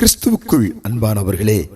கிறிஸ்துவுக்குள் அன்பானவர்களே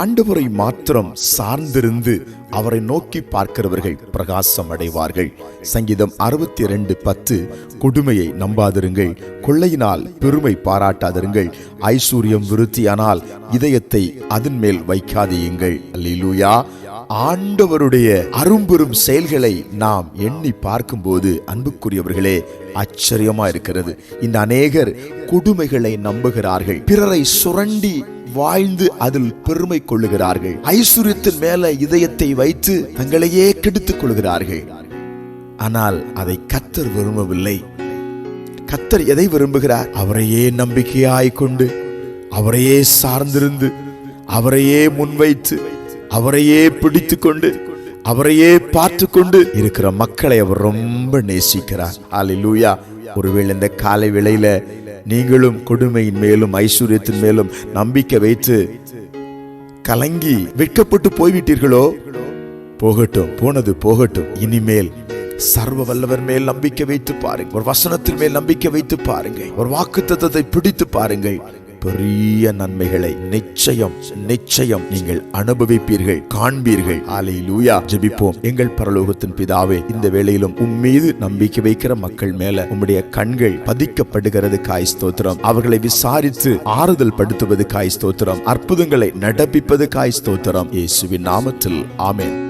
ஆண்டவரை மாத்திரம் சார்ந்திருந்து அவரை நோக்கி பார்க்கிறவர்கள் பிரகாசம் அடைவார்கள். சங்கீதம் அறுபத்தி இரண்டு பத்து கொடுமையை நம்பாதிருங்கள் கொள்ளையினால் பெருமை பாராட்டாதிருங்கள் ஐஸ்வர்யம் விருத்தியானால் இதயத்தை அதன் மேல் வைக்காதீயுங்கள். அல்லூயா ஆண்டவருடைய அரும்பெரும் செயல்களை நாம் எண்ணி பார்க்கும்போது அன்புக்குரியவர்களே ஆச்சரியமா இருக்கிறது. இந்த அநேகர் கொடுமைகளை நம்புகிறார்கள். பிறரை சுரண்டி வாழ்ந்து அதில் பெருமை கொள்ளுகிறார்கள். ஐஸ்வர்யத்தின் மேல இதயத்தை வைத்து தங்களையே கெடுத்துக் கொள்கிறார்கள். ஆனால் அதை கத்தர் விரும்பவில்லை. கத்தர் எதை விரும்புகிறார்? அவரையே நம்பிக்கையாய் கொண்டு அவரையே சார்ந்திருந்து அவரையே முன்வைத்து அவரையே பிடித்து கொண்டு அவரையே பார்த்து கொண்டு இருக்கிற மக்களை அவர் ரொம்ப நேசிக்கிறார். அல்லேலூயா ஒருவேளை இந்த காலை வேளையில நீங்களும் கொடுமையின் மேலும் ஐஸ்வர்யத்தின் மேலும் நம்பிக்கை வைத்து கலங்கி வெட்கப்பட்டு போய்விட்டீர்களோ? போகட்டும் போனது போகட்டும். இனிமேல் சர்வ வல்லவர் மேல் நம்பிக்கை வைத்து பாருங்க ஒரு வசனத்தின் மேல் நம்பிக்கை வைத்து பாருங்க ஒரு வாக்கு பிடித்து பாருங்கள். பெரிய நன்மைகளை நிச்சயம் நிச்சயம் நீங்கள் அனுபவிப்பீர்கள் காண்பீர்கள். ஆலை லூயா ஜெபிப்போம். எங்கள் பரலோகத்தின் பிதாவே இந்த வேளையிலும் உம்மீது நம்பிக்கை வைக்கிற மக்கள் மேல உம்முடைய கண்கள் பதிக்கப்படுகிறது காய் ஸ்தோத்திரம். அவர்களை விசாரித்து ஆறுதல் படுத்துவது காய் ஸ்தோத்திரம். அற்புதங்களை நடப்பிப்பது காய் ஸ்தோத்திரம். இயேசுவின் நாமத்தில். ஆமேன்.